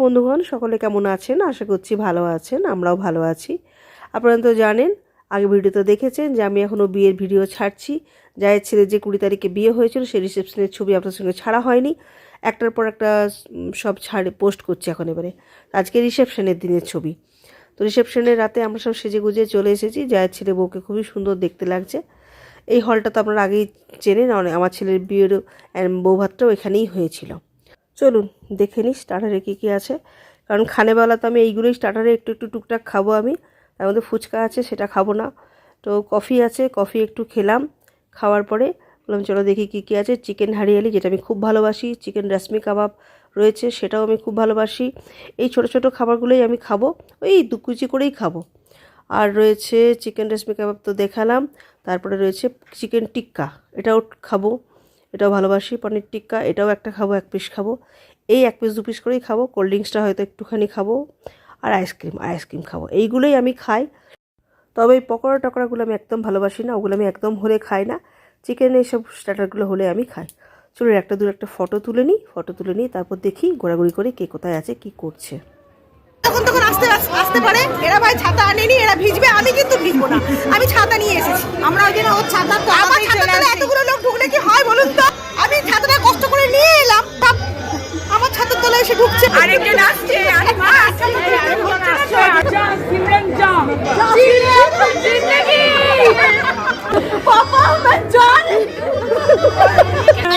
বন্ধুগণ সকলে কেমন আছেন? আশা করছি ভালো আছেন আমরাও ভালো আছি। আপনারা তো জানেন আগে ভিডিওতে দেখেছেন যে আমি এখনও বিয়ের ভিডিও ছাড়ছি। জায়ের ছেলে যে কুড়ি তারিখে বিয়ে হয়েছিল সেই রিসেপশনের ছবি আপনার সঙ্গে ছাড়া হয়নি। একটার পর একটা সব ছাড়ে পোস্ট করছি এখন এবারে। আজকে রিসেপশনের দিনের ছবি। তো রিসেপশনের রাতে আমরা সব সেজে গুজে চলে এসেছি। জায়ের ছেলে বউকে খুবই সুন্দর দেখতে লাগছে। এই হলটা তো আপনারা আগেই চেনেন আমার ছেলের বিয়ের আহ, বৌভাতটাও এখানেই হয়েছিল। চলুন, দেখে নিই স্টার্টারে কী কী আছে। কারণ খানেবেলা তো আমি এইগুলোই স্টার্টারে একটু একটু টুকটাক খাব আমি। তার মধ্যে ফুচকা আছে, সেটা খাব না। তো কফি আছে, কফি একটু খেলাম। খাওয়ার পরে বললাম, চলো দেখি কী কী আছে। চিকেন হারিয়ালি, যেটা আমি খুব ভালোবাসি। চিকেন রাসমি কাবাব রয়েছে, সেটাও আমি খুব ভালোবাসি। এই ছোটো ছোটো খাবারগুলোই আমি খাব, ওই দু কুচি করেই খাব। আর রয়েছে চিকেন রেশমি কাবাব তো দেখালাম। তারপরে রয়েছে চিকেন টিক্কা, এটাও খাব। এটাও ভালোবাসি পনির টিক্কা এটাও একটা খাব এক পিস খাব। এই এক পিস দু পিস করেই খাব কোল্ড ড্রিঙ্কসটা হয়তো একটুখানি খাব আর আইসক্রিম আইসক্রিম খাব। এইগুলোই আমি খাই। তবে এই পকোড়া টকোড়াগুলো আমি একদম ভালোবাসি না ওগুলো আমি একদম হলে খাই না। চিকেন এইসব স্টার্টারগুলো হলে আমি খাই। চলুন একটা দূর একটা ফটো তুলে নিই ফটো তুলে নিই তারপর দেখি ঘোরাঘুরি করে কে কোথায় আছে কি করছে। তখন তখন আসতে আসতে পারে এরা ভাই ছাতা আনেনি এরা ভিজবে আমি কিন্তু ভিজবো না। আমি ছাতা নিয়ে এসেছি। আমরা ওই জন্য ওর ছাতা তো আমার ছাতা এতগুলো আরেকজন আসছে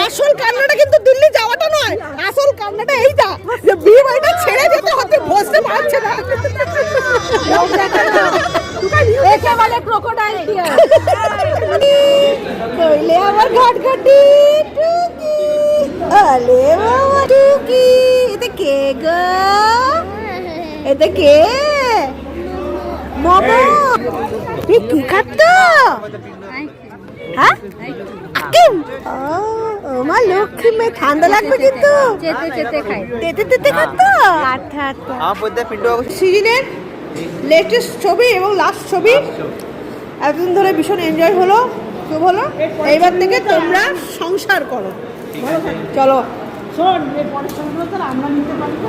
আসল কান্নাটা কিন্তু দিল্লি যাওয়াটা নয় আসল কান্নাটা এইটা যে বিয়ে বাড়িটা ছেড়ে যেতে হচ্ছে বসতে পারছে না। একে বলে ক্রোকোডাইল কইলে আমার ঘটঘটি টুকি। আলে কে গো? এটা কে? মোমো। এ কি খাচ্ছ? হ্যাঁ? ও মা লক্ষ্মী মেয়ে ঠান্ডা লাগবে কিন্তু। চেতে চেতে খাই। তেতে তেতে খাচ্ছ? আঠা আঠা সিজনের লেটেস্ট ছবি এবং লাস্ট ছবি। এতদিন ধরে ভীষণ এনজয় হলো। খুব হলো। এইবার থেকে তোমরা সংসার করো। চলো। শোন আমরা নিতে পারব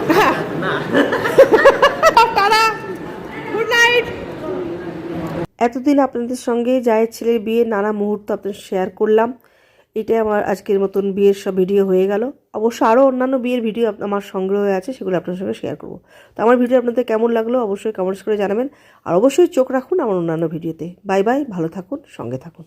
তারা গুড নাইট এতদিন আপনাদের সঙ্গে জায়ের ছেলের বিয়ের নানা মুহূর্ত আপনাদের শেয়ার করলাম। এটাই আমার আজকের মতন বিয়ের সব ভিডিও হয়ে গেল। অবশ্য আরও অন্যান্য বিয়ের ভিডিও আমার সংগ্রহে আছে সেগুলো আপনার সঙ্গে শেয়ার করব। তো আমার ভিডিও আপনাদের কেমন লাগল অবশ্যই কমেন্টস করে জানাবেন। আর অবশ্যই চোখ রাখুন আমার অন্যান্য ভিডিওতে বাই বাই ভালো থাকুন সঙ্গে থাকুন।